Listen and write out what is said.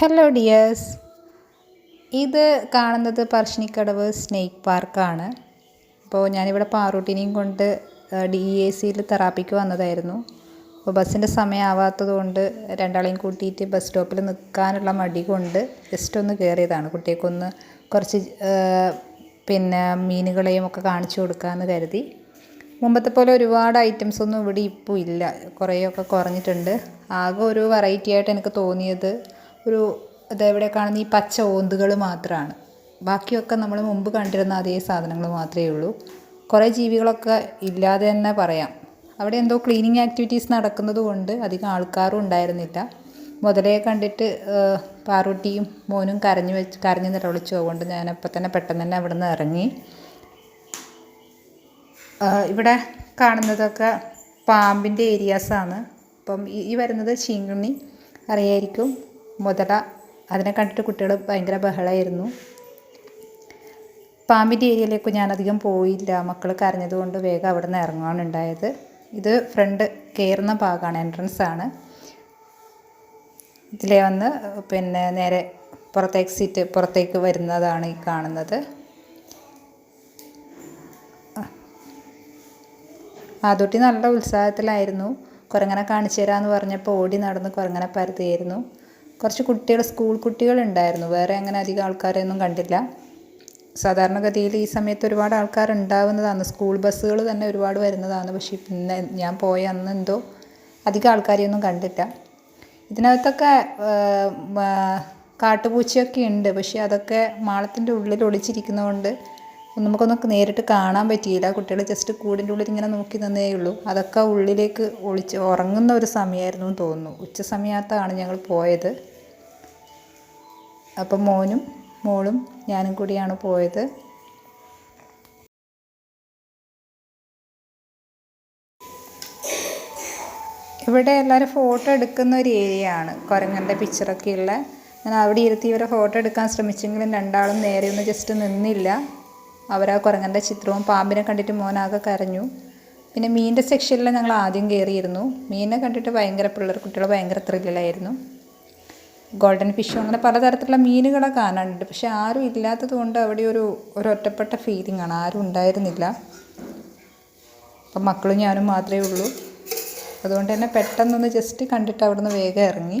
Hello dears ഇത് കാണുന്നത് Parassinikkadavu snake പാർക്കാണ് അപ്പോൾ ഞാനിവിടെ പാറൂട്ടിനെയും കൊണ്ട് ഡി എ സിയിൽ തെറാപ്പിക്ക് വന്നതായിരുന്നു. അപ്പോൾ ബസ്സിന്റെ സമയമാവാത്തത് കൊണ്ട് രണ്ടാളെയും കൂട്ടിയിട്ട് ബസ് സ്റ്റോപ്പിൽ നിൽക്കാനുള്ള മടി കൊണ്ട് ജസ്റ്റ് ഒന്ന് കയറിയതാണ് കുട്ടികൾക്കൊന്ന് കുറച്ച് പിന്നെ മീനുകളെയും ഒക്കെ കാണിച്ചു കൊടുക്കാമെന്ന് കരുതി. മുമ്പത്തെ പോലെ ഒരുപാട് ഐറ്റംസ് ഒന്നും ഇവിടെ ഇപ്പോൾ ഇല്ല. കുറേയൊക്കെ കുറഞ്ഞിട്ടുണ്ട്. ആകെ ഒരു വെറൈറ്റി ആയിട്ട് എനിക്ക് തോന്നിയത് ഒരു ഇതെവിടെ കാണുന്ന ഈ പച്ച ഓന്തുകൾ മാത്രമാണ് ബാക്കിയൊക്കെ നമ്മൾ മുമ്പ് കണ്ടിരുന്ന അതേ സാധനങ്ങൾ മാത്രമേ ഉള്ളൂ. കുറേ ജീവികളൊക്കെ ഇല്ലാതെ തന്നെ പറയാം. അവിടെ എന്തോ ക്ലീനിങ് ആക്ടിവിറ്റീസ് നടക്കുന്നത് കൊണ്ട് അധികം ആൾക്കാരും ഉണ്ടായിരുന്നില്ല. മുതലേ കണ്ടിട്ട് പാറൂട്ടിയും മോനും കരഞ്ഞു വെച്ച് കരഞ്ഞു നിലവിളിച്ചു അതുകൊണ്ട് അപ്പം തന്നെ പെട്ടെന്ന് തന്നെ അവിടെ നിന്ന് ഇറങ്ങി ഇവിടെ കാണുന്നതൊക്കെ പാമ്പിന്റെ ഏരിയാസാണ്. അപ്പം ഈ വരുന്നത് ചീങ്കണ്ണി. അറിയായിരിക്കും. മുതല അതിനെ കണ്ടിട്ട് കുട്ടികൾ ഭയങ്കര ബഹളമായിരുന്നു പാമ്പിന്റെ ഏരിയയിലേക്ക് ഞാനധികം പോയില്ല. മക്കൾ കരഞ്ഞതുകൊണ്ട് വേഗം അവിടെ നിന്ന് ഇറങ്ങാനുണ്ടായത് ഇത് ഫ്രണ്ട് കയറുന്ന ഭാഗമാണ് എൻട്രൻസ് ആണ്. ഇതിലെ വന്ന് പിന്നെ നേരെ പുറത്തേക്ക് സീറ്റ് പുറത്തേക്ക് വരുന്നതാണ് ഈ കാണുന്നത്. ആദൂട്ടി നല്ല ഉത്സാഹത്തിലായിരുന്നു. കുരങ്ങനെ കാണിച്ചു തരാമെന്ന് പറഞ്ഞപ്പോൾ ഓടി നടന്ന് കുരങ്ങനെ പരതിയായിരുന്നു. കുറച്ച് കുട്ടികൾ സ്കൂൾ കുട്ടികളുണ്ടായിരുന്നു. വേറെ അങ്ങനെ അധികം ആൾക്കാരെയൊന്നും കണ്ടില്ല. സാധാരണഗതിയിൽ ഈ സമയത്ത് ഒരുപാട് ആൾക്കാർ ഉണ്ടാവുന്നതാണ്. സ്കൂൾ ബസ്സുകൾ തന്നെ ഒരുപാട് വരുന്നതാണ്. പക്ഷേ പിന്നെ ഞാൻ പോയ അന്ന് എന്തോ അധികം ആൾക്കാരെയൊന്നും കണ്ടില്ല. ഇതിനകത്തൊക്കെ കാട്ടുപൂച്ചയൊക്കെ ഉണ്ട്. പക്ഷേ അതൊക്കെ മാളത്തിന്റെ ഉള്ളിൽ ഒളിച്ചിരിക്കുന്നതുകൊണ്ട് നമുക്കൊന്നും നേരിട്ട് കാണാൻ പറ്റിയില്ല. കുട്ടികൾ ജസ്റ്റ് കൂടിന്റെ ഉള്ളിൽ ഇങ്ങനെ നോക്കി നിന്നേ ഉള്ളൂ അതൊക്കെ ഉള്ളിലേക്ക് ഒളിച്ച് ഉറങ്ങുന്ന ഒരു സമയമായിരുന്നു എന്ന് തോന്നുന്നു. ഉച്ച സമയത്താണ് ഞങ്ങൾ പോയത്. അപ്പം മോനും മോളും ഞാനും കൂടിയാണ് പോയത്. ഇവിടെ എല്ലാവരും ഫോട്ടോ എടുക്കുന്ന ഒരു ഏരിയ ആണ്. കുരങ്ങന്റെ പിക്ചറൊക്കെ ഉള്ള. ഞാൻ അവിടെ ഇരുത്തി ഇവരെ ഫോട്ടോ എടുക്കാൻ ശ്രമിച്ചെങ്കിലും രണ്ടാളും നേരെ ഒന്ന് ജസ്റ്റ് നിന്നില്ല. അവർ ആ കുരങ്ങന്റെ ചിത്രവും പാമ്പിനെ കണ്ടിട്ട് മോനാകെ കരഞ്ഞു. പിന്നെ മീനിന്റെ സെക്ഷനിൽ ഞങ്ങൾ ആദ്യം കയറിയിരുന്നു. മീനിനെ കണ്ടിട്ട് ഭയങ്കര പിള്ളേർ കുട്ടികൾ ഭയങ്കര ത്രില്ലിലായിരുന്നു. ഗോൾഡൻ ഫിഷും അങ്ങനെ പലതരത്തിലുള്ള മീനുകളെ കാണാനുണ്ട്. പക്ഷേ ആരും ഇല്ലാത്തത് കൊണ്ട് അവിടെ ഒരു ഒരു ഒറ്റപ്പെട്ട ഫീലിംഗ് ആണ്. ആരും ഉണ്ടായിരുന്നില്ല. അപ്പം മക്കളും ഞാനും മാത്രമേ ഉള്ളൂ. അതുകൊണ്ട് തന്നെ പെട്ടെന്നൊന്ന് ജസ്റ്റ് കണ്ടിട്ട് അവിടുന്ന് വേഗം ഇറങ്ങി.